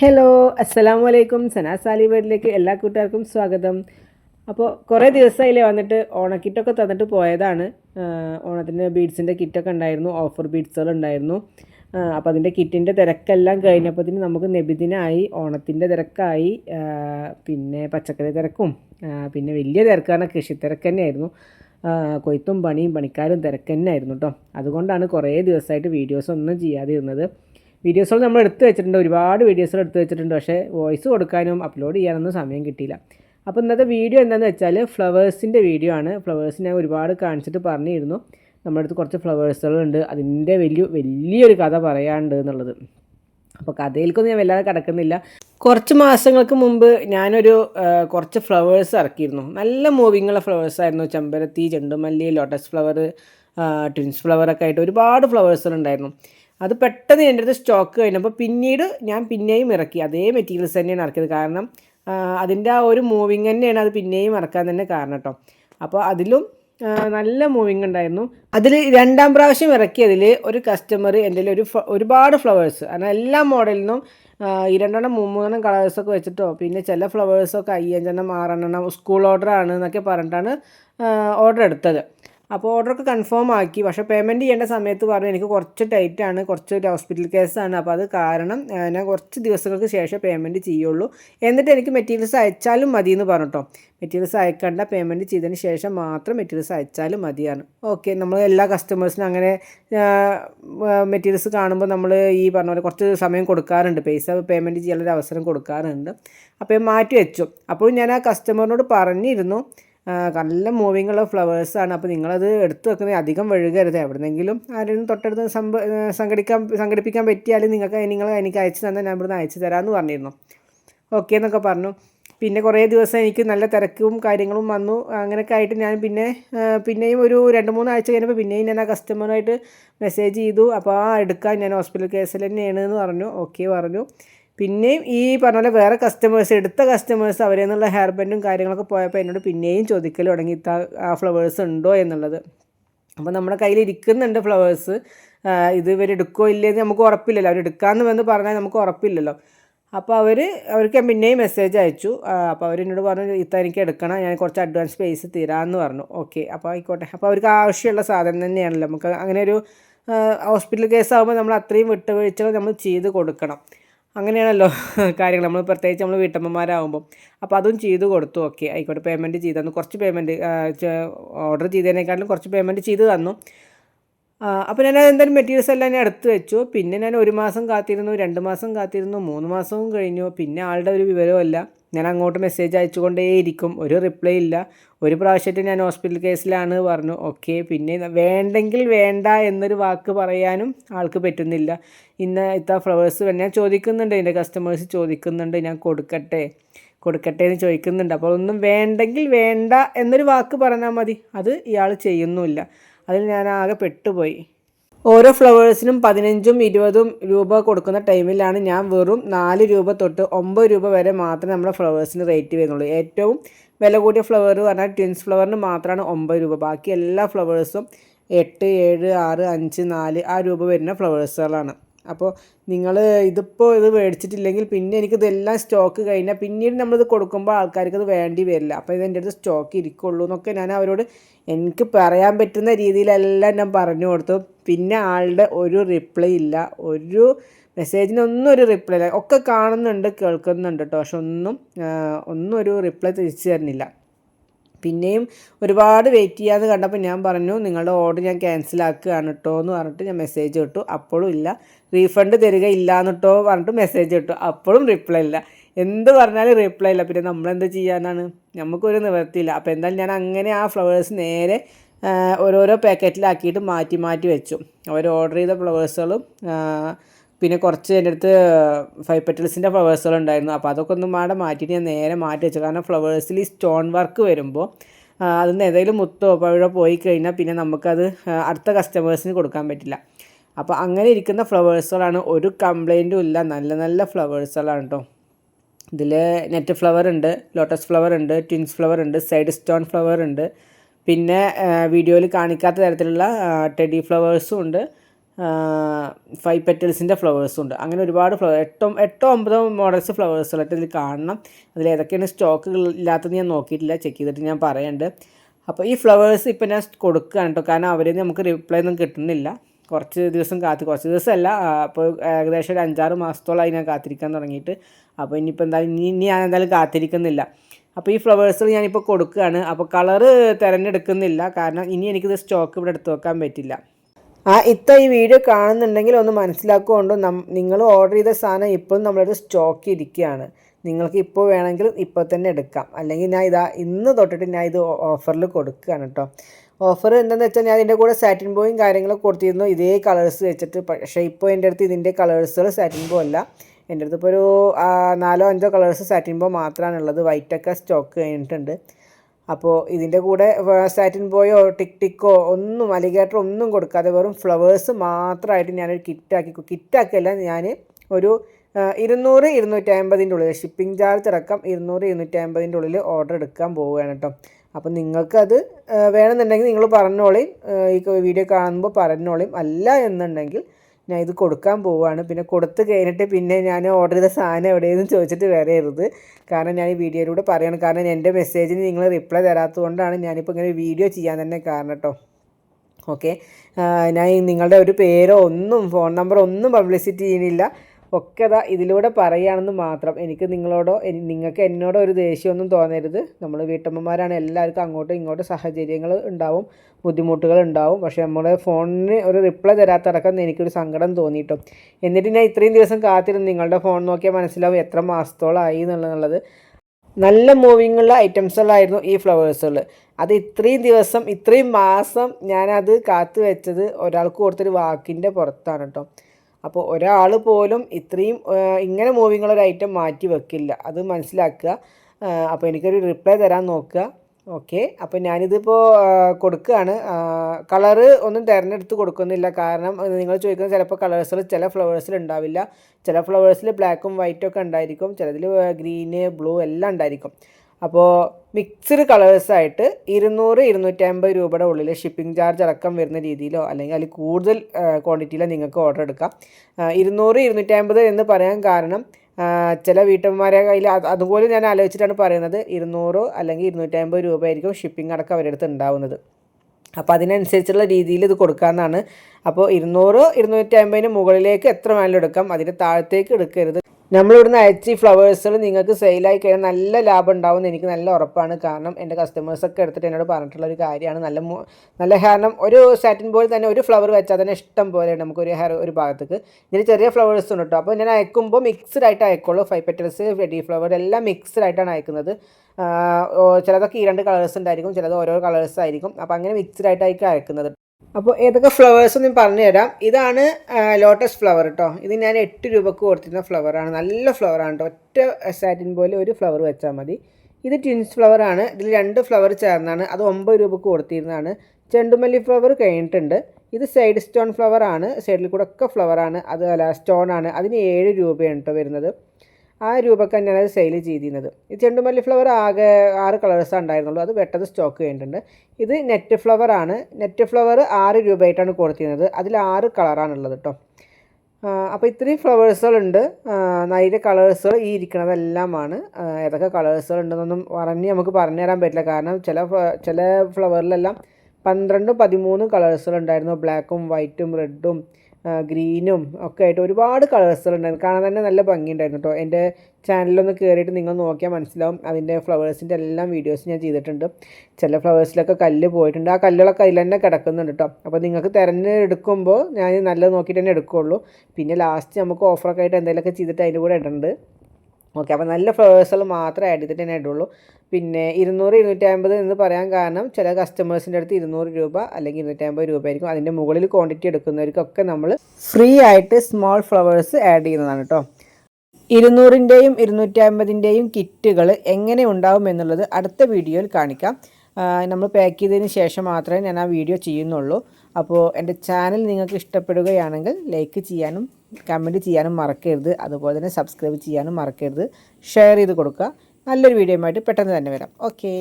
Hello അസ്സലാമു അലൈക്കും സനാ അലി എല്ലാ കൂട്ടുകാർക്കും സ്വാഗതം. അപ്പോൾ കുറേ ദിവസമായില്ലേ വന്നിട്ട് ഓണക്കിറ്റൊക്കെ തന്നിട്ട് പോയതാണ്. ഓണത്തിന്റെ ബീഡ്സിന്റെ കിറ്റൊക്കെ ഉണ്ടായിരുന്നു ഓഫർ ബീഡ്സുകൾ ഉണ്ടായിരുന്നു. അപ്പോൾ അതിന്റെ കിറ്റിന്റെ തിരക്കെല്ലാം കഴിഞ്ഞപ്പോഴത്തേന് നമുക്ക് നബിദിനായി ഓണത്തിന്റെ തിരക്കായി പിന്നെ പച്ചക്കറി തിരക്കും പിന്നെ വലിയ തിരക്കാണ് കൃഷി തിരക്ക് തന്നെയായിരുന്നു. കൊയ്ത്തും പണിയും പണിക്കാരും തിരക്ക് തന്നെയായിരുന്നു കേട്ടോ. അതുകൊണ്ടാണ് കുറേ ദിവസമായിട്ട് വീഡിയോസ് ഒന്നും ചെയ്യാതെ ഇരുന്നത് വീഡിയോസുകൾ നമ്മൾ എടുത്തു വെച്ചിട്ടുണ്ട് ഒരുപാട് വീഡിയോസുകൾ എടുത്തു വെച്ചിട്ടുണ്ട് പക്ഷേ വോയിസ് കൊടുക്കാനും അപ്ലോഡ് ചെയ്യാനൊന്നും സമയം കിട്ടിയില്ല. അപ്പോൾ ഇന്നത്തെ വീഡിയോ എന്താണെന്ന് വെച്ചാൽ ഫ്ലവേഴ്സിന്റെ വീഡിയോ ആണ്. ഫ്ലവേഴ്സ് ഞാൻ ഒരുപാട് കാണിച്ചിട്ട് പറഞ്ഞിരുന്നു. നമ്മുടെ അടുത്ത് കുറച്ച് ഫ്ലവേഴ്സുകളുണ്ട്. അതിന്റെ വലിയ വലിയൊരു കഥ പറയാനുണ്ട് എന്നുള്ളത്. അപ്പോൾ കഥയിലേക്കൊന്നും ഞാൻ വല്ലാതെ കിടക്കുന്നില്ല. കുറച്ച് മാസങ്ങൾക്ക് മുമ്പ് ഞാനൊരു കുറച്ച് ഫ്ലവേഴ്സ് ഇറക്കിയിരുന്നു. നല്ല മൂവിങ്ങുള്ള ഫ്ലവേഴ്സ് ആയിരുന്നു ചെമ്പരത്തി ചെണ്ടുമല്ലി ലോട്ടസ് ഫ്ലവർ ട്വിൻസ് ഫ്ലവറൊക്കെ ആയിട്ട് ഒരുപാട് ഫ്ലവേഴ്സുകളുണ്ടായിരുന്നു. അത് പെട്ടെന്ന് എന്റെ അടുത്ത് സ്റ്റോക്ക് കഴിഞ്ഞപ്പോൾ പിന്നീട് ഞാൻ പിന്നെയും ഇറക്കി. അതേ മെറ്റീരിയൽസ് തന്നെയാണ് ഇറക്കിയത്. കാരണം അതിന്റെ ആ ഒരു മൂവിങ് തന്നെയാണ് അത് പിന്നെയും ഇറക്കാൻ തന്നെ കാരണം കേട്ടോ. അപ്പോൾ അതിലും നല്ല മൂവിങ് ഉണ്ടായിരുന്നു. അതിൽ രണ്ടാം പ്രാവശ്യം ഇറക്കിയതിൽ ഒരു കസ്റ്റമർ എന്റെ ഒരു ഒരുപാട് ഫ്ലവേഴ്സ് കാരണം എല്ലാ മോഡലിനും ഈ രണ്ടെണ്ണം മൂന്നെണ്ണം കളേഴ്സൊക്കെ വെച്ചിട്ടോ പിന്നെ ചില ഫ്ലവേഴ്സൊക്കെ അയ്യഞ്ചെണ്ണം ആറെണ്ണം സ്കൂൾ ഓർഡർ ആണ് എന്നൊക്കെ പറഞ്ഞിട്ടാണ് ഓർഡർ എടുത്തത്. അപ്പോൾ ഓർഡറൊക്കെ കൺഫേം ആക്കി. പക്ഷേ പേയ്മെന്റ് ചെയ്യേണ്ട സമയത്ത് പറഞ്ഞു എനിക്ക് കുറച്ച് ടൈറ്റ് ആണ് കുറച്ച് ഒരു ഹോസ്പിറ്റൽ കേസാണ് അപ്പോൾ അത് കാരണം ഞാൻ കുറച്ച് ദിവസങ്ങൾക്ക് ശേഷം പേയ്മെന്റ് ചെയ്യുള്ളൂ. എന്നിട്ട് എനിക്ക് മെറ്റീരിയൽസ് അയച്ചാലും മതി എന്ന് പറഞ്ഞിട്ടോ മെറ്റീരിയൽസ് അയക്കണ്ട പേയ്മെന്റ് ചെയ്തതിന് ശേഷം മാത്രം മെറ്റീരിയൽസ് അയച്ചാലും മതിയാണ് ഓക്കെ നമ്മൾ എല്ലാ കസ്റ്റമേഴ്സിനും അങ്ങനെ മെറ്റീരിയൽസ് കാണുമ്പോൾ നമ്മൾ ഈ പറഞ്ഞ പോലെ കുറച്ച് സമയം കൊടുക്കാറുണ്ട്. പൈസ പേയ്മെന്റ് ചെയ്യാനൊരു അവസരം കൊടുക്കാറുണ്ട്. അപ്പോൾ മാറ്റി വെച്ചു. അപ്പോൾ ഞാൻ ആ കസ്റ്റമറിനോട് പറഞ്ഞിരുന്നു നല്ല മൂവിങ് ഉള്ള ഫ്ലവേഴ്സാണ് അപ്പോൾ നിങ്ങളത് എടുത്തു വെക്കുന്നത് അധികം വഴുകരുത്. എവിടെന്നെങ്കിലും ആരെങ്കിലും തൊട്ടടുത്ത് സംഭ സംഘടിക്കാൻ സംഘടിപ്പിക്കാൻ പറ്റിയാൽ നിങ്ങൾക്ക് നിങ്ങൾ എനിക്ക് അയച്ചു തന്നാൽ ഞാൻ ഇവിടുന്ന് അയച്ചു തരാമെന്ന് പറഞ്ഞിരുന്നു. ഓക്കെ എന്നൊക്കെ പറഞ്ഞു. പിന്നെ കുറേ ദിവസം എനിക്ക് നല്ല തിരക്കും കാര്യങ്ങളും വന്നു. അങ്ങനെയൊക്കെ ആയിട്ട് ഞാൻ പിന്നെ പിന്നെയും ഒരു രണ്ട് മൂന്ന് ആഴ്ച കഴിഞ്ഞപ്പോൾ പിന്നെയും ഞാൻ ആ കസ്റ്റമറായിട്ട് മെസ്സേജ് ചെയ്തു. അപ്പോൾ ആ എടുക്കാൻ ഞാൻ ഹോസ്പിറ്റൽ കേസിൽ തന്നെയാണ് എന്ന് പറഞ്ഞു. ഓക്കെ പറഞ്ഞു. പിന്നെയും ഈ പറഞ്ഞ പോലെ വേറെ കസ്റ്റമേഴ്സ് എടുത്ത കസ്റ്റമേഴ്സ് അവരെ നിന്നുള്ള ഹെയർ ബാൻഡും കാര്യങ്ങളൊക്കെ പോയപ്പോൾ എന്നോട് പിന്നെയും ചോദിക്കൽ തുടങ്ങി ആ ഫ്ലവേഴ്സ് ഉണ്ടോ? എന്നുള്ളത്. അപ്പോൾ നമ്മുടെ കയ്യിൽ ഇരിക്കുന്നുണ്ട് ഫ്ലവേഴ്സ് ഇത് ഇവർ എടുക്കോ ഇല്ലേന്ന് നമുക്ക് ഉറപ്പില്ലല്ലോ. അവർ എടുക്കാമെന്ന് വന്ന് പറഞ്ഞാൽ നമുക്ക് ഉറപ്പില്ലല്ലോ. അപ്പോൾ അവർ അവർക്ക് പിന്നെയും മെസ്സേജ് അയച്ചു. അപ്പോൾ അവരെന്നോട് പറഞ്ഞു ഇത്ത എനിക്ക് എടുക്കണം. ഞാൻ കുറച്ച് അഡ്വാൻസ് പൈസ തരാമെന്ന് പറഞ്ഞു. ഓക്കെ അപ്പോൾ ആയിക്കോട്ടെ. അപ്പോൾ അവർക്ക് ആവശ്യമുള്ള സാധനം തന്നെയാണല്ലോ. നമുക്ക് അങ്ങനെ ഒരു ഹോസ്പിറ്റൽ കേസ് ആകുമ്പോൾ നമ്മൾ അത്രയും വിട്ടുവീഴ്ചകൾ നമ്മൾ ചെയ്ത് കൊടുക്കണം. അങ്ങനെയാണല്ലോ കാര്യങ്ങൾ. നമ്മൾ പ്രത്യേകിച്ച് നമ്മൾ വീട്ടമ്മമാരാകുമ്പോൾ അപ്പോൾ അതും ചെയ്ത് കൊടുത്തു. ഓക്കെ ആയിക്കോട്ടെ. പേയ്മെന്റ് ചെയ്ത് തന്നു. കുറച്ച് പേയ്മെന്റ് ഓർഡർ ചെയ്തതിനേക്കാളും കുറച്ച് പേയ്മെന്റ് ചെയ്ത് തന്നു. അപ്പോൾ ഞാൻ എന്തായാലും മെറ്റീരിയൽസ് എല്ലാം ഞാൻ എടുത്ത് വെച്ചു. പിന്നെ ഞാൻ ഒരു മാസം കാത്തിരുന്നു രണ്ട് മാസം കാത്തിരുന്നു മൂന്ന് മാസവും കഴിഞ്ഞു. പിന്നെ ആളുടെ ഒരു വിവരവുമല്ല. ഞാൻ അങ്ങോട്ട് മെസ്സേജ് അയച്ചുകൊണ്ടേയിരിക്കും. ഒരു റിപ്ലൈ ഇല്ല. ഒരു പ്രാവശ്യത്തെ ഞാൻ ഹോസ്പിറ്റൽ കേസിലാണ് പറഞ്ഞു. ഓക്കെ പിന്നെ വേണ്ടെങ്കിൽ വേണ്ട എന്നൊരു വാക്ക് പറയാനും ആൾക്ക് പറ്റുന്നില്ല. ഇന്ന് ഇത്ത ഫ്ലവേഴ്സ് ഞാൻ ചോദിക്കുന്നുണ്ട്. എന്റെ കസ്റ്റമേഴ്സ് ചോദിക്കുന്നുണ്ട്. ഞാൻ കൊടുക്കട്ടെ കൊടുക്കട്ടെ എന്ന് ചോദിക്കുന്നുണ്ട്. അപ്പോൾ ഒന്നും വേണ്ടെങ്കിൽ വേണ്ട എന്നൊരു വാക്ക് പറഞ്ഞാൽ മതി. അത് ഇയാൾ ചെയ്യുന്നുമില്ല. അതിൽ ഞാൻ ആകെ പെട്ടുപോയി. ഓരോ ഫ്ലവേഴ്സിനും പതിനഞ്ചും ഇരുപതും രൂപ കൊടുക്കുന്ന ടൈമിലാണ് ഞാൻ വെറും നാല് രൂപ തൊട്ട് ഒമ്പത് രൂപ വരെ മാത്രമേ നമ്മുടെ ഫ്ലവേഴ്സിന് റേറ്റ് വരുന്നുള്ളൂ. ഏറ്റവും വില കൂടിയ ഫ്ലവർ പറഞ്ഞാൽ ട്വിൻസ് ഫ്ലവറിന് മാത്രമാണ് ഒമ്പത് രൂപ. ബാക്കി എല്ലാ ഫ്ലവേഴ്സും എട്ട് ഏഴ് ആറ് അഞ്ച് നാല് ആ രൂപ വരുന്ന ഫ്ലവേഴ്സുകളാണ്. അപ്പോൾ നിങ്ങൾ ഇതിപ്പോൾ ഇത് മേടിച്ചിട്ടില്ലെങ്കിൽ പിന്നെ എനിക്കിതെല്ലാം സ്റ്റോക്ക് കഴിഞ്ഞാൽ പിന്നീട് നമ്മളിത് കൊടുക്കുമ്പോൾ ആൾക്കാർക്ക് അത് വേണ്ടി വരില്ല. അപ്പോൾ ഇത് എന്റെ അടുത്ത് സ്റ്റോക്ക് ഇരിക്കുള്ളൂ എന്നൊക്കെ ഞാൻ അവരോട് എനിക്ക് പറയാൻ പറ്റുന്ന രീതിയിലെല്ലാം ഞാൻ പറഞ്ഞു കൊടുത്തു. പിന്നെ ആളുടെ ഒരു റിപ്ലൈ ഇല്ല. ഒരു മെസ്സേജിനൊന്നും ഒരു റിപ്ലൈ ഇല്ല. ഒക്കെ കാണുന്നുണ്ട് കേൾക്കുന്നുണ്ട് കേട്ടോ പക്ഷെ ഒന്നും ഒന്നും ഒരു റിപ്ലൈ തിരിച്ചു തരുന്നില്ല. പിന്നെയും ഒരുപാട് വെയിറ്റ് ചെയ്യാന്ന് കണ്ടപ്പോൾ ഞാൻ പറഞ്ഞു നിങ്ങളുടെ ഓർഡർ ഞാൻ ക്യാൻസൽ ആക്കുകയാണ് കേട്ടോ എന്ന് പറഞ്ഞിട്ട് ഞാൻ മെസ്സേജ് ഇട്ടു. അപ്പോഴും ഇല്ല. റീഫണ്ട് തരിക ഇല്ല എന്നിട്ടോ പറഞ്ഞിട്ട് മെസ്സേജ് ഇട്ടു. അപ്പോഴും റിപ്ലൈ ഇല്ല. എന്ത് പറഞ്ഞാലും റിപ്ലൈ ഇല്ല. പിന്നെ നമ്മളെന്ത് ചെയ്യാനാണ്? നമുക്കൊരു നിവൃത്തിയില്ല. അപ്പോൾ എന്തായാലും ഞാൻ അങ്ങനെ ആ ഫ്ലവേഴ്സ് നേരെ ഓരോരോ പാക്കറ്റിലാക്കിയിട്ട് മാറ്റി മാറ്റി വെച്ചു. അവർ ഓർഡർ ചെയ്ത ഫ്ലവേഴ്സുകളും പിന്നെ കുറച്ച് എന്റെ അടുത്ത് ഫൈവ് പെറ്റൽസിന്റെ ഫ്ലവേഴ്സുകൾ ഉണ്ടായിരുന്നു അപ്പോൾ അതൊക്കെ ഒന്നും മാടെ മാറ്റിയിട്ട് ഞാൻ നേരെ മാറ്റി വെച്ചു. കാരണം ഫ്ലവേഴ്സിൽ ഈ സ്റ്റോൺ വർക്ക് വരുമ്പോൾ അതിന് ഏതെങ്കിലും മുത്തോ പഴോ പോയി കഴിഞ്ഞാൽ പിന്നെ നമുക്കത് അടുത്ത കസ്റ്റമേഴ്സിന് കൊടുക്കാൻ പറ്റില്ല. അപ്പോൾ അങ്ങനെ ഇരിക്കുന്ന ഫ്ലവേഴ്സുകളാണ് ഒരു കംപ്ലൈന്റും ഇല്ല. നല്ല നല്ല ഫ്ലവേഴ്സുകളാണ് കേട്ടോ ഇതിൽ നെറ്റ് ഫ്ലവർ ഉണ്ട് ലോട്ടസ് ഫ്ലവർ ഉണ്ട് ട്വിൻസ് ഫ്ലവർ ഉണ്ട് സൈഡ് സ്റ്റോൺ ഫ്ലവർ ഉണ്ട്. പിന്നെ വീഡിയോയിൽ കാണിക്കാത്ത തരത്തിലുള്ള ടെഡി ഫ്ലവേഴ്സും ഉണ്ട്. ഫൈവ് പെറ്റൽസിന്റെ ഫ്ലവേഴ്സും ഉണ്ട്. അങ്ങനെ ഒരുപാട് ഫ്ലവർ എട്ടോ എട്ടോ ഒമ്പതോ മോഡൽസ് ഫ്ലവേഴ്സുകളായിട്ട് ഇതിൽ കാണണം. അതിൽ ഏതൊക്കെയാണ് സ്റ്റോക്കുകൾ ഇല്ലാത്തത് ഞാൻ നോക്കിയിട്ടില്ല. ചെക്ക് ചെയ്തിട്ട് ഞാൻ പറയുന്നുണ്ട് അപ്പോൾ ഈ ഫ്ലവേഴ്സ് ഇപ്പോൾ ഞാൻ കൊടുക്കുകയാണ് കേട്ടോ കാരണം അവരിൽ നിന്ന് നമുക്ക് റിപ്ലൈ ഒന്നും കിട്ടുന്നില്ല. കുറച്ച് ദിവസം കാത്തി കുറച്ച് ദിവസമല്ല. അപ്പോൾ ഏകദേശം ഒരു അഞ്ചാറ് മാസത്തോളമായി ഞാൻ കാത്തിരിക്കാൻ തുടങ്ങിയിട്ട്. അപ്പോൾ ഇനിയിപ്പോൾ എന്തായാലും ഇനി ഇനി ഞാൻ എന്തായാലും കാത്തിരിക്കുന്നില്ല. അപ്പോൾ ഈ ഫ്ലവേഴ്സ് ഞാനിപ്പോൾ കൊടുക്കുകയാണ്. അപ്പോൾ കളറ് തിരഞ്ഞെടുക്കുന്നില്ല കാരണം ഇനി എനിക്കിത് സ്റ്റോക്ക് ഇവിടെ എടുത്ത് വെക്കാൻ പറ്റില്ല. ആ ഇത്ത ഈ വീഡിയോ കാണുന്നുണ്ടെങ്കിൽ ഒന്ന് മനസ്സിലാക്കുകൊണ്ട്. നിങ്ങൾ ഓർഡർ ചെയ്ത സാധനം ഇപ്പോഴും നമ്മളത് സ്റ്റോക്ക് ഇരിക്കുകയാണ്. നിങ്ങൾക്ക് ഇപ്പോൾ വേണമെങ്കിൽ ഇപ്പോൾ തന്നെ എടുക്കാം. അല്ലെങ്കിൽ ഞാൻ ഇതാ ഇന്ന് തൊട്ടിട്ട് ഞാൻ ഇത് ഓഫറിൽ കൊടുക്കുകയാണ് കേട്ടോ. ഓഫർ എന്താണെന്ന് വെച്ചാൽ ഞാൻ ഇതിന്റെ കൂടെ സാറ്റിൻ ബോയും കാര്യങ്ങളൊക്കെ കൊടുത്തിരുന്നു. ഇതേ കളേഴ്സ് വെച്ചിട്ട്. പക്ഷേ ഇപ്പോൾ എന്റെ അടുത്ത് ഇതിന്റെ കളേഴ്സുകൾ സാറ്റിൻ ബോ അല്ല. എന്റെ അടുത്ത് ഇപ്പോൾ ഒരു നാലോ അഞ്ചോ കളേഴ്സ് സാറ്റിൻ ബോ മാത്രമാണ് ഉള്ളത്. വൈറ്റൊക്കെ സ്റ്റോക്ക് കഴിഞ്ഞിട്ടുണ്ട്. അപ്പോൾ ഇതിന്റെ കൂടെ സാറ്റിൻ ബോയോ ടിക് ടിക്കോ ഒന്നും അലിഗേറ്റർ ഒന്നും കൊടുക്കാതെ വെറും ഫ്ലവേഴ്സ് മാത്രമായിട്ട് ഞാനൊരു കിറ്റാക്കി കിറ്റാക്കിയല്ല ഞാൻ ഒരു ഇരുന്നൂറ് ഇരുന്നൂറ്റി അമ്പതിന്റെ ഉള്ളിൽ ഷിപ്പിംഗ് ചാർജ് അടക്കം ഇരുന്നൂറ് ഇരുന്നൂറ്റി അമ്പതിന്റെ ഉള്ളിൽ ഓർഡർ എടുക്കാൻ പോവുകയാണ് കേട്ടോ അപ്പം നിങ്ങൾക്കത് വേണമെന്നുണ്ടെങ്കിൽ നിങ്ങൾ പറഞ്ഞോളീം ഈ വീഡിയോ കാണുമ്പോൾ പറഞ്ഞോളീം. അല്ല എന്നുണ്ടെങ്കിൽ ഞാൻ ഇത് കൊടുക്കാൻ പോവുകയാണ് പിന്നെ കൊടുത്തു കഴിഞ്ഞിട്ട് പിന്നെ ഞാൻ ഓർഡർ ചെയ്ത സാധനം എവിടെയെന്ന് ചോദിച്ചിട്ട് വരരുത്. കാരണം ഞാൻ ഈ വീഡിയോയിലൂടെ പറയണം. കാരണം എന്റെ മെസ്സേജിന് നിങ്ങൾ റിപ്ലൈ തരാത്തത് കൊണ്ടാണ് ഞാനിപ്പോൾ ഇങ്ങനെ വീഡിയോ ചെയ്യാൻ തന്നെ കാരണം കേട്ടോ ഓക്കെ ഞാൻ നിങ്ങളുടെ ഒരു പേരോ ഒന്നും ഫോൺ നമ്പറോ ഒന്നും പബ്ലിസിറ്റി ചെയ്യുന്നില്ല. ഒക്കെ അതാ ഇതിലൂടെ പറയുകയാണെന്ന് മാത്രം. എനിക്ക് നിങ്ങളോടോ നിങ്ങൾക്ക് എന്നോടോ ഒരു ദേഷ്യമൊന്നും തോന്നരുത്. നമ്മൾ വീട്ടമ്മമാരാണ്. എല്ലാവർക്കും അങ്ങോട്ടും ഇങ്ങോട്ടും സാഹചര്യങ്ങൾ ഉണ്ടാവും ബുദ്ധിമുട്ടുകൾ ഉണ്ടാവും. പക്ഷേ നമ്മുടെ ഫോണിന് ഒരു റിപ്ലൈ തരാത്തടക്കം എനിക്കൊരു സങ്കടം തോന്നിയിട്ടും എന്നിട്ട് ഞാൻ ഇത്രയും ദിവസം കാത്തിരുന്നു നിങ്ങളുടെ ഫോൺ നോക്കിയാൽ മനസ്സിലാവും എത്ര മാസത്തോളമായി എന്നുള്ളത്. നല്ല മൂവിങ്ങുള്ള ഐറ്റംസുകളായിരുന്നു ഈ ഫ്ലവേഴ്സുകൾ അത് ഇത്രയും ദിവസം ഇത്രയും മാസം ഞാനത് കാത്തു വെച്ചത് ഒരാൾക്ക് കൊടുത്തൊരു വാക്കിന്റെ പുറത്താണ് കേട്ടോ അപ്പോൾ ഒരാൾ പോലും ഇത്രയും ഇങ്ങനെ മൂവിങ്ങുള്ള ഒരു ഐറ്റം മാറ്റി വെക്കില്ല. അത് മനസ്സിലാക്കുക. അപ്പോൾ എനിക്കൊരു റിപ്ലൈ തരാൻ നോക്കുക. ഓക്കെ അപ്പോൾ ഞാനിതിപ്പോൾ കൊടുക്കുകയാണ്. കളറ് ഒന്നും തിരഞ്ഞെടുത്ത് കൊടുക്കുന്നില്ല. കാരണം നിങ്ങൾ ചോദിക്കുന്നത് ചിലപ്പോൾ കളേഴ്സിൽ ചില ഫ്ലവേഴ്സിൽ ഉണ്ടാവില്ല. ചില ഫ്ലവേഴ്സിൽ ബ്ലാക്കും വൈറ്റും ഒക്കെ ഉണ്ടായിരിക്കും. ചിലതിൽ ഗ്രീന് ബ്ലൂ എല്ലാം ഉണ്ടായിരിക്കും. അപ്പോൾ മിക്സ്ഡ് കളേഴ്സായിട്ട് ഇരുന്നൂറ് ഇരുന്നൂറ്റമ്പത് രൂപയുടെ ഉള്ളിൽ ഷിപ്പിംഗ് ചാർജ് അടക്കം വരുന്ന രീതിയിലോ അല്ലെങ്കിൽ അതിൽ കൂടുതൽ ക്വാണ്ടിറ്റിയിലോ നിങ്ങൾക്ക് ഓർഡർ എടുക്കാം. ഇരുന്നൂറ് ഇരുന്നൂറ്റമ്പത് എന്ന് പറയാൻ കാരണം ചില വീട്ടമ്മമാരെ കയ്യിൽ അതുപോലെ ഞാൻ ആലോചിച്ചിട്ടാണ് പറയുന്നത്. ഇരുന്നൂറോ അല്ലെങ്കിൽ ഇരുന്നൂറ്റമ്പത് രൂപയായിരിക്കും ഷിപ്പിംഗ് അടക്കം അവരുടെ അടുത്ത് ഉണ്ടാവുന്നത്. അപ്പോൾ അതിനനുസരിച്ചുള്ള രീതിയിൽ ഇത് കൊടുക്കാമെന്നാണ്. അപ്പോൾ ഇരുന്നൂറ് ഇരുന്നൂറ്റി അമ്പതിന് മുകളിലേക്ക് എത്ര വേണമെങ്കിലും എടുക്കാം. അതിന്റെ താഴത്തേക്ക് എടുക്കരുത്. നമ്മളിവിടുന്ന് അയച്ച ഈ ഫ്ലവേഴ്സുകൾ നിങ്ങൾക്ക് സെയിലായി കഴിഞ്ഞാൽ നല്ല ലാഭം ഉണ്ടാവും എനിക്ക് നല്ല ഉറപ്പാണ്. കാരണം എന്റെ കസ്റ്റമേഴ്സൊക്കെ എടുത്തിട്ട് എന്നോട് പറഞ്ഞിട്ടുള്ള ഒരു കാര്യമാണ്. നല്ല നല്ല കാരണം ഒരു സാറ്റിൻ പോലെ തന്നെ ഒരു ഫ്ലവർ വെച്ചാൽ തന്നെ ഇഷ്ടം പോലെ നമുക്ക് ഒരു ഹെയർ ഒരു ഭാഗത്തേക്ക്. ഇതിന് ചെറിയ ഫ്ലവേഴ്സ് ഉണ്ട് കേട്ടോ. അപ്പോൾ ഞാൻ അയക്കുമ്പോൾ മിക്സ്ഡ് ആയിട്ട് അയക്കുള്ളൂ. ഫൈവ് പെറ്റൽസ് റെഡി ഫ്ലവർ എല്ലാം മിക്സ്ഡ് ആയിട്ടാണ് അയക്കുന്നത്. ചിലതൊക്കെ ഈ രണ്ട് കളേഴ്സ് ഉണ്ടായിരിക്കും ചിലത് ഓരോ കളേഴ്സ് ആയിരിക്കും. അപ്പോൾ അങ്ങനെ മിക്സ്ഡ് ആയിട്ടായിരിക്കും അയക്കുന്നത്. അപ്പോൾ ഏതൊക്കെ ഫ്ലവേഴ്സ് ഒന്നും പറഞ്ഞു തരാം ഇതാണ് ലോട്ടസ് ഫ്ലവർ കേട്ടോ ഇത് ഞാൻ എട്ട് രൂപക്ക് കൊടുത്തിരുന്ന ഫ്ലവറാണ് നല്ല ഫ്ലവറാണ് കേട്ടോ ഒറ്റ സാറ്റിൻ പോലെ ഒരു ഫ്ലവർ വെച്ചാൽ മതി. ഇത് ട്വിൻസ് ഫ്ലവറാണ് ഇതിൽ രണ്ട് ഫ്ലവർ ചേർന്നാണ്. അത് ഒമ്പത് രൂപക്ക് കൊടുത്തിരുന്നതാണ്. ചെണ്ടുമല്ലി ഫ്ലവർ കഴിഞ്ഞിട്ടുണ്ട്. ഇത് സൈഡ് സ്റ്റോൺ ഫ്ലവർ ആണ്. സൈഡിൽ കൂടെ ഒക്കെ ഫ്ലവറാണ് അത് സ്റ്റോൺ ആണ്. അതിന് ഏഴ് രൂപയാണ് കേട്ടോ വരുന്നത്. ആ രൂപക്ക് തന്നെയാണ് അത് സെയിൽ ചെയ്തിരുന്നത്. ഈ ചെണ്ടുമല്ലി ഫ്ലവർ ആകെ ആറ് കളേഴ്സാണ് ഉണ്ടായിരുന്നുള്ളൂ. അത് വെട്ടത് സ്റ്റോക്ക് കഴിഞ്ഞിട്ടുണ്ട്. ഇത് നെറ്റ് ഫ്ലവർ ആണ്. നെറ്റ് ഫ്ലവർ ആറ് രൂപയായിട്ടാണ് കൊടുത്തിരുന്നത്. അതിൽ ആറ് കളറാണുള്ളത് കേട്ടോ അപ്പോൾ ഇത്രയും ഫ്ലവേഴ്സുകളുണ്ട് നൈര കളേഴ്സുകൾ ഈ ഇരിക്കുന്നതെല്ലാമാണ് ഏതൊക്കെ കളേഴ്സുകളുണ്ടെന്നൊന്നും പറഞ്ഞ് നമുക്ക് പറഞ്ഞു തരാൻ പറ്റില്ല. കാരണം ചില ചില ഫ്ലവറിലെല്ലാം പന്ത്രണ്ടും പതിമൂന്നും കളേഴ്സുകളുണ്ടായിരുന്നു ബ്ലാക്കും വൈറ്റും റെഡും ഗ്രീനും ഒക്കെ ആയിട്ട് ഒരുപാട് കളേഴ്സുകളുണ്ടായിരുന്നു കാണാൻ തന്നെ നല്ല ഭംഗിയുണ്ടായിരുന്നു കേട്ടോ എന്റെ ചാനലിലൊന്ന് കയറിയിട്ട് നിങ്ങൾ നോക്കിയാൽ മനസ്സിലാവും. അതിന്റെ ഫ്ലവേഴ്സിന്റെ എല്ലാം വീഡിയോസ് ഞാൻ ചെയ്തിട്ടുണ്ട്. ചില ഫ്ലവേഴ്സിലൊക്കെ കല്ല് പോയിട്ടുണ്ട്. ആ കല്ലുകളൊക്കെ അതിൽ തന്നെ കിടക്കുന്നുണ്ട് കേട്ടോ അപ്പോൾ നിങ്ങൾക്ക് തിരഞ്ഞെടുക്കുമ്പോൾ ഞാൻ നല്ലത് നോക്കിയിട്ട് തന്നെ എടുക്കുകയുള്ളൂ പിന്നെ ലാസ്റ്റ് നമുക്ക് ഓഫറൊക്കെ ആയിട്ട് എന്തെങ്കിലുമൊക്കെ ചെയ്തിട്ട് അതിന്റെ കൂടെ ഇടുന്നുണ്ട് ഓക്കെ അപ്പോൾ നല്ല ഫ്ലവേഴ്സുകൾ മാത്രമേ ആഡ് ചെയ്തിട്ട് തന്നെ ഇടുള്ളൂ. പിന്നെ ഇരുന്നൂറ് ഇരുന്നൂറ്റി അമ്പത് എന്ന് പറയാൻ കാരണം ചില കസ്റ്റമേഴ്സിന്റെ അടുത്ത് ഇരുന്നൂറ് രൂപ അല്ലെങ്കിൽ ഇരുന്നൂറ്റി അമ്പത് രൂപ ആയിരിക്കും. അതിന്റെ മുകളിൽ ക്വാണ്ടിറ്റി എടുക്കുന്നവർക്കൊക്കെ നമ്മൾ ഫ്രീ ആയിട്ട് സ്മോൾ ഫ്ലവേഴ്സ് ആഡ് ചെയ്യുന്നതാണ് കേട്ടോ ഇരുന്നൂറിന്റെയും ഇരുന്നൂറ്റി അമ്പതിന്റെയും കിറ്റുകൾ എങ്ങനെ ഉണ്ടാവും എന്നുള്ളത് അടുത്ത വീഡിയോയിൽ കാണിക്കാം. നമ്മൾ പാക്ക് ചെയ്തതിന് ശേഷം മാത്രമേ ഞാൻ ആ വീഡിയോ ചെയ്യുന്നുള്ളൂ. അപ്പോൾ എന്റെ ചാനൽ നിങ്ങൾക്ക് ഇഷ്ടപ്പെടുകയാണെങ്കിൽ ലൈക്ക് ചെയ്യാനും കമന്റ് ചെയ്യാനും മറക്കരുത്. അതുപോലെ തന്നെ സബ്സ്ക്രൈബ് ചെയ്യാനും മറക്കരുത്. ഷെയർ ചെയ്ത് കൊടുക്കുക. നല്ലൊരു വീഡിയോ ആയിട്ട് പെട്ടെന്ന് തന്നെ വരാം. ഓക്കേ